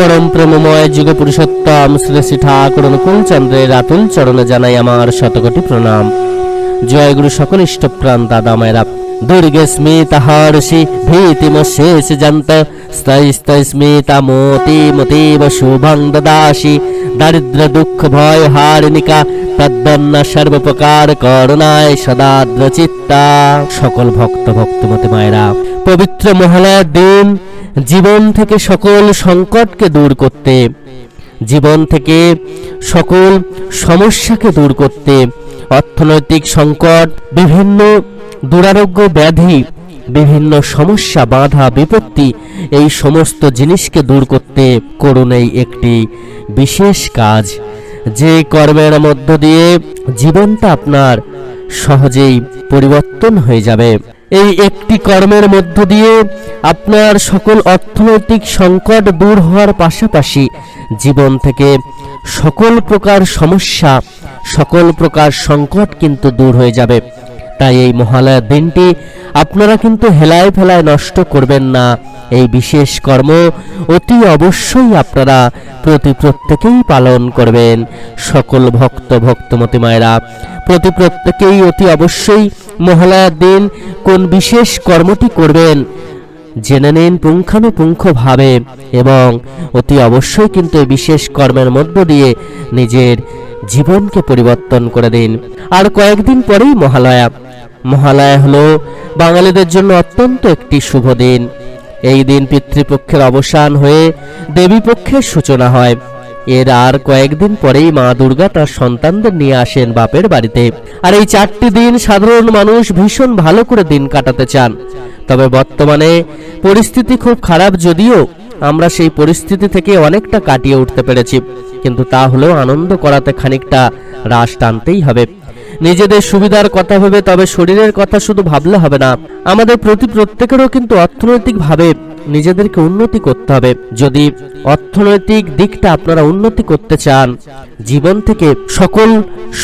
পরম প্রেমময় যুগ পুরুষোত্তম শ্রী শ্রী ঠাকুর অনুকূল চন্দ্রের আতুল চরণে জানাই আমার শতকোটি প্রণাম। জয় গুরু সকল ইষ্টপ্রাণ দাদা মায়েরা। দুর্গে স্মিতা হর্ষি, ভীতিম শেষ জন্ত। স্তৈ স্তৈ স্মিতা মতি মতিব শুভং দদাসি। দারিদ্র দুঃখ ভয় হারিণিকা, তদ্বন্ন সর্বপ্রকার করুণায় সদা সদাদ্র চিত্তা সকল ভক্ত, ভক্তমতি মায়েরা, পবিত্র মহালয়ার দিন জীবন থেকে সকল সংকটকে দূর করতে, জীবন থেকে সকল সমস্যাকে দূর করতে, অর্থনৈতিক সংকট, বিভিন্ন দুরারোগ্য ব্যাধি, বিভিন্ন সমস্যা, বাধা, বিপত্তি, এই সমস্ত জিনিসকে দূর করতে করুন একটি বিশেষ কাজ। যে কর্মের মধ্য দিয়ে জীবনটা আপনার সহজেই পরিবর্তন হয়ে যাবে। এই একটি কর্মের মধ্য দিয়ে আপনার সকল অর্থনৈতিক সংকট দূর হওয়ার পাশাপাশি জীবন থেকে সকল প্রকার সমস্যা, সকল প্রকার সংকট কিন্তু দূর হয়ে যাবে। তাই এই মহালয়ার দিনটি আপনারা কিন্তু হেলায় ফেলায় নষ্ট করবেন না। এই বিশেষ কর্ম অতি অবশ্যই আপনারা প্রতি প্রত্যেকেই পালন করবেন। সকল ভক্ত, ভক্তমতী মায়েরা, প্রতি প্রত্যেকেই অতি অবশ্যই মহালয়ার দিন কোন বিশেষ কর্মটি করবেন, জেনে নিন পুঙ্খানুপুঙ্খভাবে এবং অতি অবশ্যই কিন্তু এই বিশেষ কর্মের মধ্য দিয়ে নিজের জীবনকে পরিবর্তন করে দিন। আর কয়েকদিন পরেই মহালয়া মহালয়া হলো বাঙালিদের জন্য অত্যন্ত একটি শুভ দিন। এই দিন পিতৃপক্ষের অবসান হয়ে দেবীপক্ষের সূচনা হয়। এর আর কয়েকদিন পরেই মা দুর্গা তার সন্তানদের নিয়ে আসেন বাপের বাড়িতে। আর এই চারটি দিন সাধারণ মানুষ ভীষণ ভালো করে দিন কাটাতে চান। তবে বর্তমানে পরিস্থিতি খুব খারাপ যদিও আমরা সেই পরিস্থিতি থেকে অনেকটা কাটিয়ে উঠতে পেরেছি। কিন্তু তা হলেও আনন্দ করাতে খানিকটা রাশ টানতেই হবে। নিজেদের সুবিধার কথা ভেবে, তবে শরীরের কথা শুধু ভাবলে হবে না। আমাদের প্রতি প্রত্যেকেরও কিন্তু অর্থনৈতিকভাবে নিজেদেরকে উন্নতি করতে হবে। যদি অর্থনৈতিক দিকটা আপনারা উন্নতি করতে চান, জীবন থেকে সকল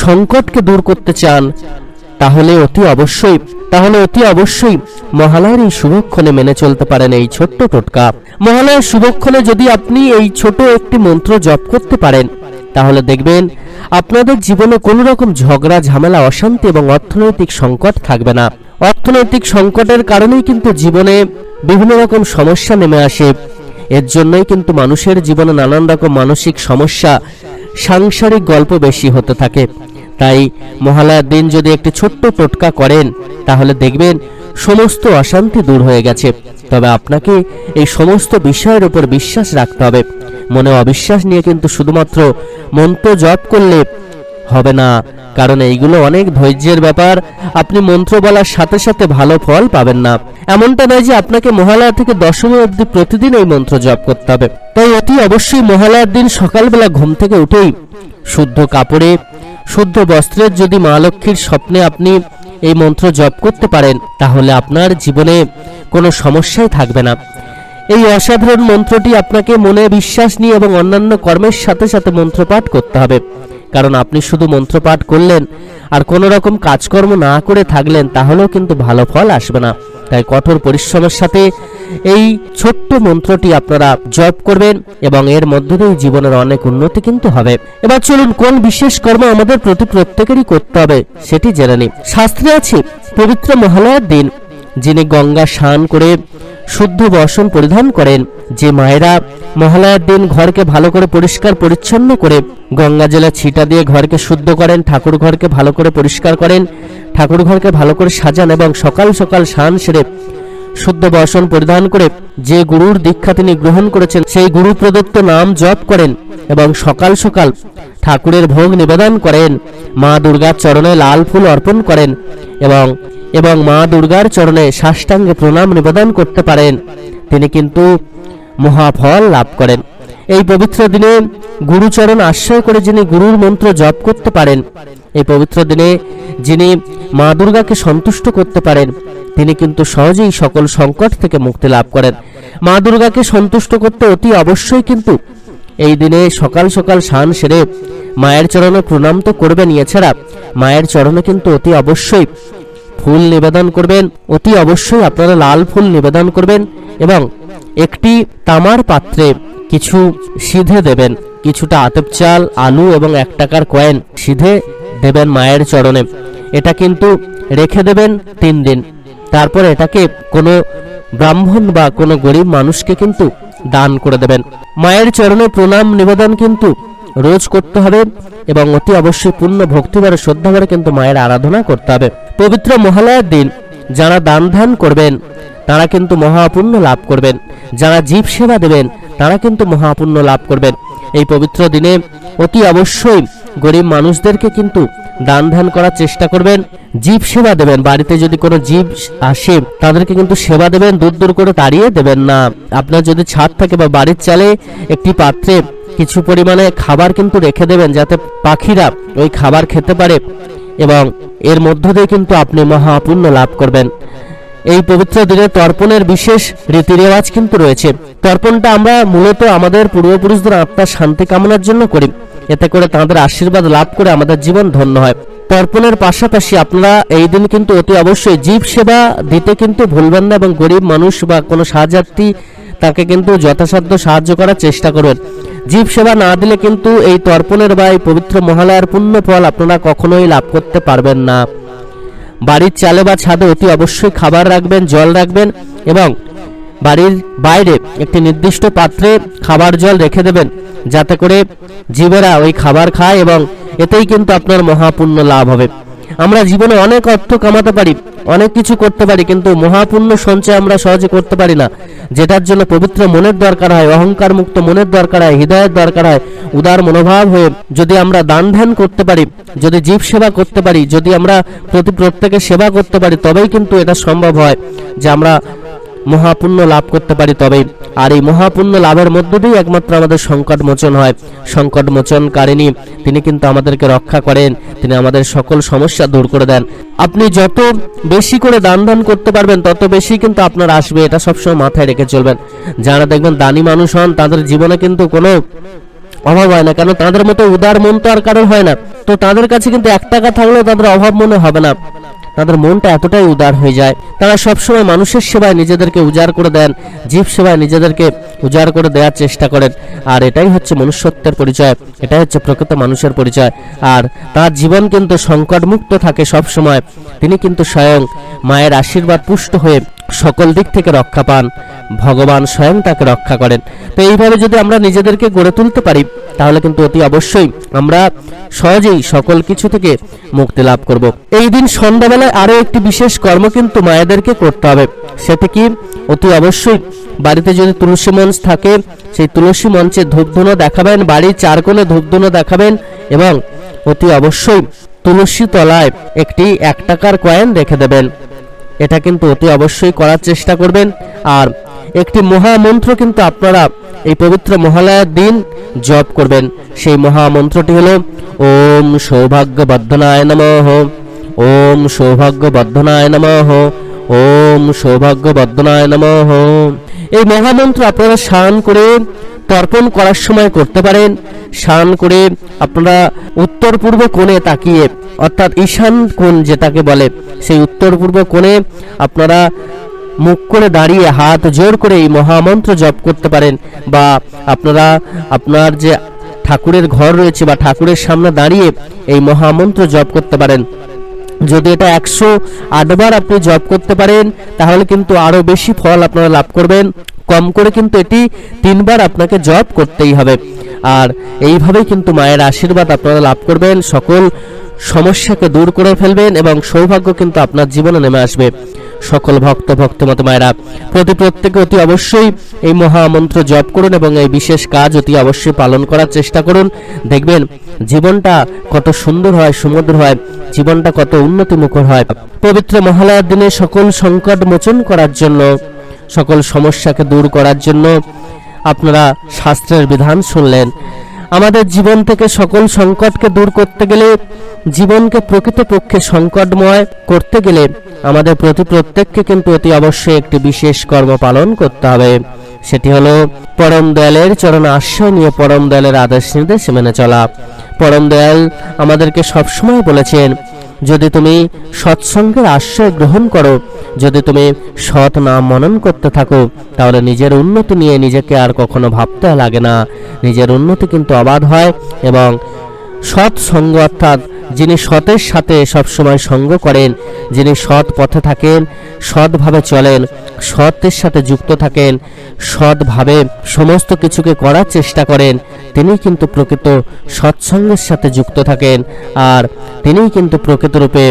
সংকটকে দূর করতে চান, তাহলে অতি অবশ্যই, তাহলে অতি অবশ্যই মহালয়ার এই শুভক্ষণে মেনে চলতে পারেন এই ছোট্ট টোটকা। মহালয়ার শুভক্ষণে যদি আপনি এই ছোট একটি মন্ত্র জপ করতে পারেন তাহলে দেখবেন, আপনাদের জীবনে কোনো রকম ঝগড়া, ঝামেলা, অশান্তি এবং অর্থনৈতিক সংকট থাকবে না। অর্থনৈতিক সংকটের কারণেই কিন্তু জীবনে বিভিন্ন রকম সমস্যা নেমে আসে। এর জন্যই কিন্তু মানুষের জীবনে নানান রকম মানসিক সমস্যা, সাংসারিক গল্প বেশি হতে থাকে। তাই মহালয়ার দিন যদি একটি ছোট্ট টোটকা করেন, তাহলে দেখবেন সমস্ত অশান্তি দূর হয়ে গেছে। তবে আপনাকে এই সমস্ত বিষয়ের উপর বিশ্বাস রাখতে হবে। মনে অবিশ্বাস নিয়ে কিন্তু শুধুমাত্র মন্ত্র জপ করলে হবে না। কারণ এইগুলো অনেক ধৈর্যের ব্যাপার। আপনি মন্ত্র বলার সাথে সাথে ভালো ফল পাবেন না। এমনটা নয় যে আপনাকে মহালয়া থেকে দশমী অবধি প্রতিদিন এই মন্ত্র জপ করতে হবে। তাই অতি অবশ্যই মহালয়ার দিন সকালবেলা ঘুম থেকে উঠেই শুদ্ধ কাপড়ে, শুদ্ধ বস্ত্রের যদি মা লক্ষ্মীর স্বপ্নে আপনি এই মন্ত্র জপ করতে পারেন, তাহলে আপনার জীবনে কোনো সমস্যাই থাকবে না। এই অসাধারণ মন্ত্রটি আপনাকে মনে, বিশ্বাস নিয়ে এবং অন্যান্য কর্মের সাথে সাথে মন্ত্রপাঠ করতে হবে। কারণ আপনি শুধু মন্ত্রপাঠ করলেন আর কোনো রকম কাজকর্ম না করে থাকলেন, তাহলেও কিন্তু ভালো ফল আসবে না। তাই কঠোর পরিশ্রমের সাথে এই ছোট্ট মন্ত্রটি আপনারা জপ করবেন এবং এর মধ্য দিয়ে জীবনের অনেক উন্নতি কিন্তু হবে। এবার চলুন, কোন বিশেষ কর্ম আমাদের প্রতি প্রত্যেকেরই করতে হবে সেটি জেনে নিই। শাস্ত্রে আছে, পবিত্র মহালয়ার দিন, যিনি গঙ্গা স্নান করে শুদ্ধ বর্ষণ পরিধান করেন। যে মায়েরা মহালয়ার দিন ঘরকে ভালো করে পরিষ্কার পরিচ্ছন্ন করে গঙ্গা জেলা ছিটা দিয়ে ঘরকে শুদ্ধ করেন, ঠাকুর ঘরকে ভালো করে পরিষ্কার করেন, ঠাকুর ঘরকে ভালো করে সাজান এবং সকাল সকাল স্নান সেরে শুদ্ধ বসন পরিধান করে যে গুরুর দীক্ষা তিনি গ্রহণ করেছেন, সেই গুরু প্রদত্ত নাম জপ করেন এবং সকাল সকাল ঠাকুরের ভোগ নিবেদন করেন। মা দুর্গার চরণে লাল ফুল অর্পণ করেন এবং এবং মা দুর্গার চরণে সাষ্টাঙ্গে প্রণাম নিবেদন করতে পারেন। তিনি কিন্তু মহাফল লাভ করেন। এই পবিত্র দিনে গুরুচরণ আশ্রয় করে যিনি গুরুর মন্ত্র জপ করতে পারেন, এই পবিত্র দিনে যিনি মা দুর্গাকে সন্তুষ্ট করতে পারেন তিনি কিন্তু সহজেই সকল সংকট থেকে মুক্তি লাভ করেন। মা দুর্গাকে সন্তুষ্ট করতে অতি অবশ্যই কিন্তু এই দিনে সকাল সকাল স্নান সেরে মায়ের চরণে প্রণাম তো করবেন এছাড়া মায়ের চরণে কিন্তু অতি অবশ্যই ফুল নিবেদন করবেন, অতি অবশ্যই আপনারা লাল ফুল নিবেদন করবেন এবং একটি তামার পাত্রে কিছু সিধে দেবেন, কিছুটা আতপ চাল, আলু এবং এক টাকার কয়েন সিধে দেবেন মায়ের চরণে। এটা কিন্তু রেখে দেবেন তিন দিন। তারপর এটাকে কোনো ব্রাহ্মণ বা কোনো গরিব মানুষকে কিন্তু দান করে দেবেন। মায়ের চরণে প্রণাম, নিবেদন কিন্তু রোজ করতে হবে এবং অতি অবশ্যই পূর্ণ ভক্তিভাবে, শ্রদ্ধাভাবে কিন্তু মায়ের আরাধনা করতে হবে। পবিত্র মহালয়ার দিন যারা দান ধ্যান করবেন, তারা কিন্তু মহাপুণ্য লাভ করবেন। যারা জীব সেবা দেবেন, তারা কিন্তু মহাপুণ্য লাভ করবেন। এই পবিত্র দিনে অতি অবশ্যই গরিব মানুষদেরকে কিন্তু দান ধ্যান করার চেষ্টা করবেন। জীব সেবা দেবেন। বাড়িতে যদি কোনো জীব আসে, তাদেরকে কিন্তু সেবা দেবেন। দূর দূর করে তাড়িয়ে দেবেন না। আপনার যদি ছাদ থাকে বা বাড়ির চালে একটি পাত্রে কিছু পরিমাণে খাবার কিন্তু রেখে দেবেন, যাতে পাখিরা ওই খাবার খেতে পারে এবং এর মধ্য দিয়ে কিন্তু আপনি মহাপুণ্য লাভ করবেন। এই পবিত্র দিনে তর্পণের বিশেষ রীতিরেওয়াজ কিন্তু রয়েছে। তর্পণটা আমরা মূলত আমাদের পূর্বপুরুষদের আত্মার শান্তি কামনার জন্য করি। এতে করে তাদের আশীর্বাদ লাভ করে আমাদের জীবন ধন্য হয়। তর্পণের পাশাপাশি আপনারা এই দিন কিন্তু অতি অবশ্যই জীব সেবা দিতে কিন্তু ভুলবেন না এবং গরিব মানুষ বা কোনো সাহায্যার্থী তাকে কিন্তু যথাসাধ্য সাহায্য করার চেষ্টা করবেন। জীব সেবা না দিলে কিন্তু এই তর্পণের বা এই পবিত্র মহালয়ার পুণ্য ফল আপনারা কখনোই লাভ করতে পারবেন না। বাড়ির চালে বা ছাদে অতি অবশ্যই খাবার রাখবেন, জল রাখবেন এবং বাড়ির বাইরে একটি নির্দিষ্ট পাত্রে খাবার জল রেখে দেবেন, যাতে করে জীবেরা ওই খাবার খায় এবং এতেই কিন্তু আপনার মহাপুণ্য লাভ হবে। আমরা জীবনে অনেক অর্থ কামাতে পারি, অনেক কিছু করতে পারি, কিন্তু মহাপুণ্য সঞ্চয় আমরা সহজে করতে পারি না। যেটার জন্য পবিত্র মনের দরকার হয়, অহংকার মুক্ত মনের দরকার হয়, হৃদয়ের দরকার হয়, উদার মনোভাব হয়ে যদি আমরা দান ধ্যান করতে পারি, যদি জীব সেবা করতে পারি, যদি আমরা প্রতি প্রত্যেকের সেবা করতে পারি, তবেই কিন্তু এটা সম্ভব হয় যে আমরা মহাপুণ্য লাভ করতে পারি তবেই। আর এই মহাপুণ্য লাভের মধ্য দিয়েই একমাত্র আমাদের সংকট মোচন হয়। সংকট মোচনকারিণী, তিনি কিন্তু আমাদেরকে রক্ষা করেন। তিনি আমাদের সকল সমস্যা দূর করে দেন। আপনি যত বেশি করে দান দান করতে পারবেন, তত বেশি কিন্তু আপনার আসবে। এটা সবসময় মাথায় রেখে চলবেন। যারা দেখবেন দানি মানুষ হন, তাদের জীবনে কিন্তু কোনো অভাব হয় না। কেন? তাদের মতো উদার মন তো আর কারোর হয় না। তো তাদের কাছে কিন্তু এক টাকা থাকলেও তাদের অভাব মনে হবে না। তাদের মনটা এতটাই উদার হয়ে যায়। তারা সবসময় মানুষের সেবায় নিজেদেরকে উজাড় করে দেন, জীব সেবায় নিজেদেরকে উজাড় করে দেওয়ার চেষ্টা করেন। আর এটাই হচ্ছে মনুষ্যত্বের পরিচয়, এটাই হচ্ছে প্রকৃত মানুষের পরিচয়। আর তার জীবন কিন্তু সংকটমুক্ত থাকে সবসময়। তিনি কিন্তু স্বয়ং মায়ের আশীর্বাদ পুষ্ট হয়ে সকল দিক থেকে রক্ষা পান। ভগবান স্বয়ং তাকে রক্ষা করেন। তো এইভাবে যদি আমরা নিজেদেরকে গড়ে তুলতে পারি, তাহলে কিন্তু অতি অবশ্যই আমরা সহজেই সকল কিছু থেকে মুক্তি লাভ করব। এই দিন সন্ধ্যাবেলায় আরও একটি বিশেষ কর্ম কিন্তু মায়েদেরকে করতে হবে। সেটি কি? অতি অবশ্যই। বাড়িতে যদি তুলসী মঞ্চ থাকে, সেই তুলসী মঞ্চে ধূপধুনো দেখাবেন, বাড়ির চার কোণে ধূপধুনো দেখাবেন এবং অতি অবশ্যই তুলসী তলায় একটি এক টাকার কয়েন রেখে দেবেন। এটা কিন্তু অতি অবশ্যই করার চেষ্টা করবেন। আর একটি মহামন্ত্র কিন্তু আপনারা এই পবিত্র মহালয়ার দিন জপ করবেন। সেই মহামন্ত্রটি হলো, ওম সৌভাগ্য বর্ধনায় নমঃ, ওম সৌভাগ্য বর্ধনায় নমঃ। ওম সৌভাগ্য বর্ধনায় নমঃ। এই মহামন্ত্র আপনারা স্নান করে তর্পণ করার সময় করতে পারেন। স্নান করে আপনারা উত্তর পূর্ব কোণে তাকিয়ে, অর্থাৎ ঈশান কোণ যেটাকে বলে, সেই উত্তর পূর্ব কোণে আপনারা মুখ করে দাঁড়িয়ে হাত জোর করে এই মহামন্ত্র জপ করতে পারেন বা আপনারা আপনার যে ঠাকুরের ঘর রয়েছে বা ঠাকুরের সামনে দাঁড়িয়ে এই মহামন্ত্র জপ করতে পারেন। যদি এটা একশো আটবার আপনি জব করতে পারেন, তাহলে কিন্তু আরও বেশি ফল আপনারা লাভ করবেন। কম করে কিন্তু এটি তিনবার আপনাকে জব করতেই হবে। আর এইভাবেই কিন্তু মায়ের আশীর্বাদ আপনারা লাভ করবেন। সকল সমস্যাকে দূর করে ফেলবেন এবং সৌভাগ্য কিন্তু আপনার জীবনে নেমে আসবে। সকল ভক্ত ভক্তমত মায়েরা, প্রতি প্রত্যেকে অতি অবশ্যই এই মহামন্ত্র জপ করুন এবং এই বিশেষ কাজ অতি অবশ্যই পালন করার চেষ্টা করুন। দেখবেন, জীবনটা কত সুন্দর হয়, সুমধুর হয়, জীবনটা কত উন্নতিমুখর হয়। পবিত্র মহালয়ার দিনে সকল সংকট মোচন করার জন্য, সকল সমস্যাকে দূর করার জন্য আপনারা শাস্ত্রের বিধান শুনলেন। আমাদের জীবন থেকে সকল সংকটকে দূর করতে গেলে, জীবনকে প্রকৃতপক্ষে সংকটময় করতে গেলে আমাদের প্রতি প্রত্যেককে কিন্তু অতি অবশ্যই একটি বিশেষ কর্ম পালন করতে হবে। সেটি হলো পরম দয়ালের চরণ আশ্রয় নিয়ে পরম দয়ালের আদেশ নির্দেশ মেনে চলা। পরম দয়াল আমাদেরকে সবসময় বলেছেন যদি তুমি সৎসঙ্গের আশ্রয় গ্রহণ করো, যদি তুমি সৎ নাম মনন করতে থাকো, তাহলে নিজের উন্নতি নিয়ে নিজেকে আর কখনো ভাবতে লাগে না। নিজের উন্নতি কিন্তু অবাধ হয় এবং সৎ সঙ্গ অর্থাৎ যিনি সতের সাথে সবসময় সঙ্গ করেন, যিনি সৎ পথে থাকেন, সৎভাবে চলেন সতের সাথে যুক্ত থাকেন, সৎভাবে সমস্ত কিছুকে করার চেষ্টা করেন তিনি কিন্তু প্রকৃত সৎসঙ্গের সাথে যুক্ত থাকেন। আর তিনিই কিন্তু প্রকৃতরূপে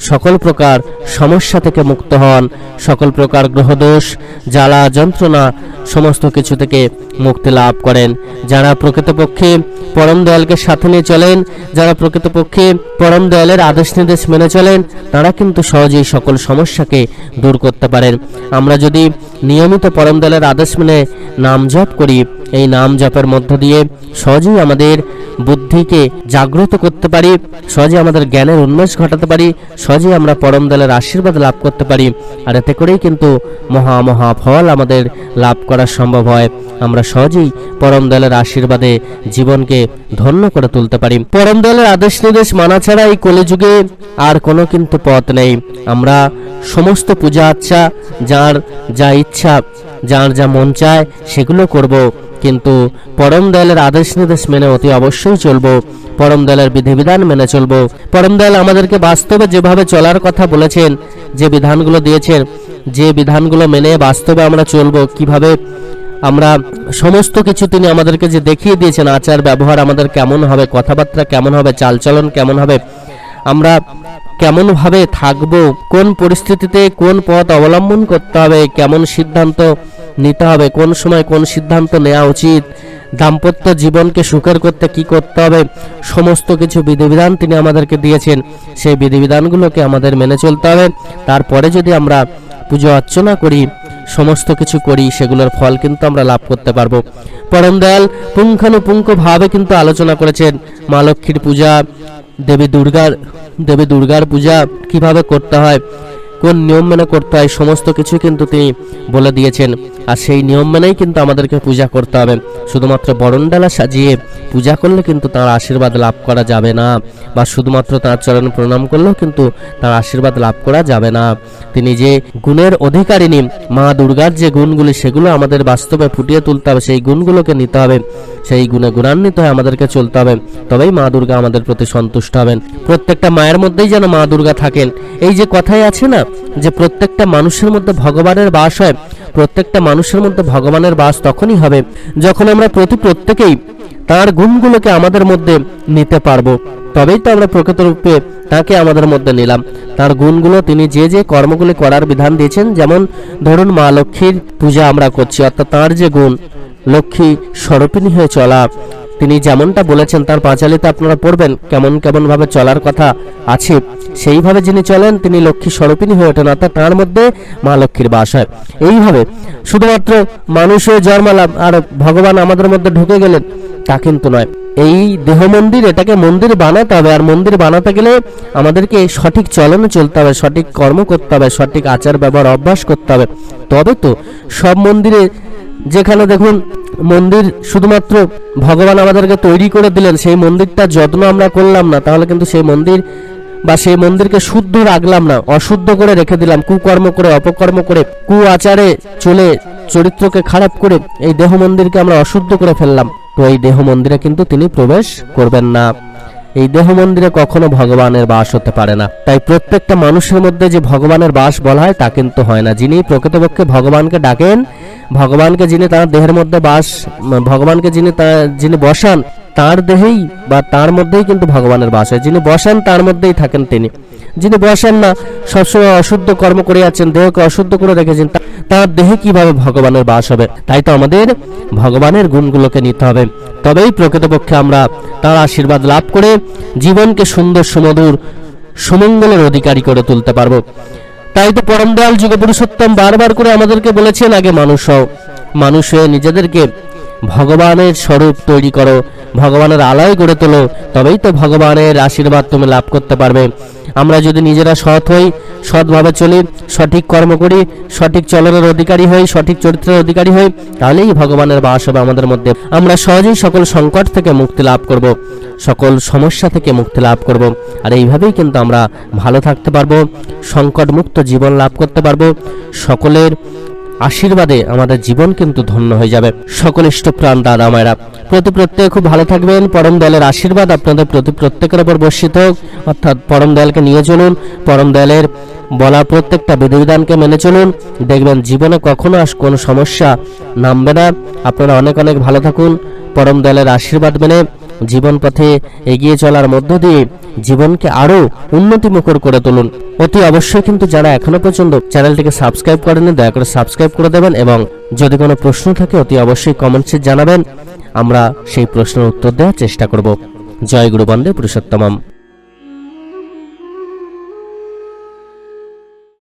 সকল প্রকার সমস্যা থেকে মুক্ত হন। সকল প্রকার গ্রহদোষ, জ্বালা, যন্ত্রণা, সমস্ত কিছু থেকে মুক্তি লাভ করেন। যারা প্রকৃতপক্ষে পরম দয়ালকে সাথে নিয়ে চলেন, যারা প্রকৃতপক্ষে পরম দয়ালের আদেশ নির্দেশ মেনে চলেন, তারা কিন্তু সহজেই সকল সমস্যাকে দূর করতে পারেন। আমরা যদি নিয়মিত পরম দয়ালের আদেশ মেনে নাম জপ করি, এই নাম জপের মধ্য দিয়ে সহজেই আমাদের বুদ্ধিকে জাগ্রত করতে পারি, সহজে আমাদের জ্ঞানের উন্মেষ ঘটাতে পারি, সহজেই আমরা পরম দলের আশীর্বাদ লাভ করতে পারি। আর এতে করেই কিন্তু মহা মহা ফল আমাদের লাভ করা সম্ভব হয়। আমরা সহজেই পরম দলের আশীর্বাদে জীবনকে ধন্য করে তুলতে পারি। পরম দলের আদেশ নির্দেশ মানা ছাড়া এই কলিযুগে আর কোনো কিন্তু পথ নেই। আমরা সমস্ত পূজা আচ্ছা যার যা ইচ্ছা, যার যা মন চায়, সেগুলো করব। কিন্তু পরম দয়ালের আদেশ নির্দেশ মেনে অতি অবশ্যই চলব, পরম দয়ালের বিধিবিধান মেনে চলব। পরম দয়াল আমাদেরকে বাস্তবে যেভাবে চলার কথা বলেছেন, যে বিধানগুলো দিয়েছেন, যে বিধানগুলো মেনে বাস্তবে আমরা চলব, কীভাবে আমরা সমস্ত কিছু তিনি আমাদেরকে যে দেখিয়ে দিয়েছেন, আচার, ব্যবহার আমাদের কেমন হবে, কথাবার্তা কেমন হবে, চালচলন কেমন হবে, আমরা কেমনভাবে থাকব, কোন পরিস্থিতিতে কোন পথ অবলম্বন করতে হবে, কেমন সিদ্ধান্ত নিতে হবে। কোন সময় কোন সিদ্ধান্ত নেওয়া উচিত? দাম্পত্য জীবনকে সুখের করতে কি করতে হবে? সমস্ত কিছু বিধিবিধান তিনি আমাদেরকে দিয়েছেন। সেই বিধিবিধানগুলোকে আমাদের মেনে চলতে হবে। তারপরে যদি আমরা পুজো অর্চনা করি, সমস্ত কিছু করি, সেগুলোর ফল কিন্তু আমরা লাভ করতে পারব। পরম দয়াল পুঙ্খানুপুঙ্খভাবে কিন্তু আলোচনা করেছেন। মা লক্ষ্মীর পূজা, দেবী দুর্গার দেবী দুর্গার পূজা কীভাবে করতে হয়? কোন নিয়ম মেনে করতে হয়, সমস্ত কিছু কিন্তু তিনি বলে দিয়েছেন। আর সেই নিয়ম মেনেই কিন্তু আমাদেরকে পূজা করতে হবে। শুধুমাত্র বরণডালা সাজিয়ে পূজা করলে কিন্তু তার আশীর্বাদ লাভ করা যাবে না। বা শুধুমাত্র তার চরণ প্রণাম করলেও কিন্তু তার আশীর্বাদ লাভ করা যাবে না। তিনি যে গুণের অধিকারিণী, মা দুর্গার যে গুণগুলি, সেগুলো আমাদের বাস্তবে ফুটিয়ে তুলতে হবে। সেই গুণগুলোকে নিতে হবে। সেই গুণে গুণান্বিত হয়ে আমাদেরকে চলতে হবে। তবেই মা দুর্গা আমাদের প্রতি সন্তুষ্ট হবেন। প্রত্যেকটা মায়ের মধ্যেই যেন মা দুর্গা থাকেন। এই যে কথাই আছে না যে প্রত্যেকটা মানুষের মধ্যে ভগবানের বাস হয়, প্রত্যেকটা মানুষের মধ্যে ভগবানের বাস তখনই হবে যখন আমরা প্রতি প্রত্যেকেই তার গুণগুলোকে আমাদের মধ্যে নিতে পারব। তবেই তো আমরা প্রকৃতরূপে তাকে আমাদের মধ্যে নিলাম। তার গুণগুলো তিনি যে যে কর্মগুলি করার বিধান দিয়েছেন, যেমন ধরুন মা লক্ষ্মীর পূজা আমরা করছি, অর্থাৎ তার যে গুণ, লক্ষ্মী স্বরূপিণী হয়ে চলা তিনি যেমনটা বলেছেন, তার পাঁচালিতে আপনারা পড়বেন, কেমন কেমন ভাবে চলার কথা আছে। সেইভাবে যিনি চলেন, তিনি লক্ষ্মী স্বরূপিণী হয়ে ওঠেন, অর্থাৎ তার মধ্যে মা লক্ষ্মীর বাস হয়। এইভাবে শুধুমাত্র মানুষ হয়ে জন্মালাম আর ভগবান আমাদের মধ্যে ঢুকে গেলেন, তা কিন্তু নয়। এই দেহ মন্দির, এটাকে মন্দির বানাতে হবে, আর মন্দির বানাতে গেলে আমাদেরকে সঠিক চলনে চলতে হবে, সঠিক কর্ম করতে হবে, সঠিক আচার ব্যবহার অভ্যাস করতে হবে। তবে তো সব মন্দিরে যেখানে দেখুন, মন্দির শুধুমাত্র ভগবান আমাদেরকে তৈরি করে দিলেন, সেই মন্দিরটা যত্ন আমরা করলাম না, তাহলে কিন্তু সেই মন্দির বা সেই মন্দিরকে শুদ্ধ রাখলাম না, অশুদ্ধ করে রেখে দিলাম, কুকর্ম করে, অপকর্ম করে কু আচারে চলে চরিত্রকে খারাপ করে এই দেহ মন্দিরকে আমরা অশুদ্ধ করে ফেললাম। তো এই দেহ মন্দিরে কিন্তু তিনি প্রবেশ করবেন না। এই দেহ মন্দিরে কখনো ভগবানের বাস হতে পারে না। তাই প্রত্যেকটা মানুষের মধ্যে যে ভগবানের বাস বলা হয়, তা কিন্তু হয় না। যিনি প্রকৃতপক্ষে ভগবানকে ডাকেন, ভগবানকে যিনি তার দেহের মধ্যে বাস, ভগবানকে যিনি যিনি বসান, তার দেহেই বা তার মধ্যেই কিন্তু ভগবানের বাস হয়। যিনি বসান, তার মধ্যেই থাকেন তিনি। যিনি বসেন না, সবসময় অশুদ্ধ কর্ম করে যাচ্ছেন দেহকে অশুদ্ধ করে রেখেছেন তার দেহে কীভাবে ভগবানের বাস হবে? তাই তো আমাদের ভগবানের গুণগুলোকে নিতে হবে। তবেই প্রকৃতপক্ষে আমরা তার আশীর্বাদ লাভ করে জীবনকে সুন্দর, সুমধুর, সুমঙ্গলের অধিকারী করে তুলতে পারব। তাই তো পরম দয়াল যুগ পুরুষোত্তম বারবার করে আমাদেরকে বলেছেন, আগে মানুষ হও। মানুষ হয়ে নিজেদেরকে ভগবানের স্বরূপ তৈরি করো, ভগবানের আলয় গড়ে তোলো, তবেই তো ভগবানের আশীর্বাদ তুমি লাভ করতে পারবে। আমরা যদি নিজেরা সৎ হই, সৎভাবে চলি, সঠিক কর্ম করি, সঠিক চলনের অধিকারী হই, সঠিক চরিত্রের অধিকারী হই, তাহলেই ভগবানের বাস হবে আমাদের মধ্যে। আমরা সহজেই সকল সংকট থেকে মুক্তি লাভ করব, সকল সমস্যা থেকে মুক্তি লাভ করব, আর এইভাবেই কিন্তু আমরা ভালো থাকতে পারব সংকট মুক্ত জীবন লাভ করতে পারব, সকলের আশীর্বাদে আমাদের জীবন কিন্তু ধন্য হয়ে যাবে। সকল ইষ্টপ্রাণ দাদা মায়েরা, প্রতি প্রত্যেকে খুব ভালো থাকবেন। পরম দয়ালের আশীর্বাদ আপনাদের প্রতি প্রত্যেকের উপর বর্ষিত হোক। অর্থাৎ পরম দয়ালকে নিয়ে চলুন, পরম দয়ালের বলা প্রত্যেকটা বিধিবিধানকে মেনে চলুন। দেখবেন জীবনে কখনো আস কোনো সমস্যা নামবে না। আপনারা অনেক অনেক ভালো থাকুন। পরম দয়ালের আশীর্বাদ মেনে জীবন পথে এগিয়ে চলার মধ্য দিয়ে জীবনকে আরও উন্নতিমুখর করে তুলুন। অতি অবশ্যই কিন্তু যারা এখনও পর্যন্ত চ্যানেলটিকে সাবস্ক্রাইব করেনি দয়া করে সাবস্ক্রাইব করে দেবেন এবং যদি কোনো প্রশ্ন থাকে, অতি অবশ্যই কমেন্টসে জানাবেন। আমরা সেই প্রশ্নের উত্তর দেওয়ার চেষ্টা করব। জয় গুরু বন্দে পুরুষোত্তমম।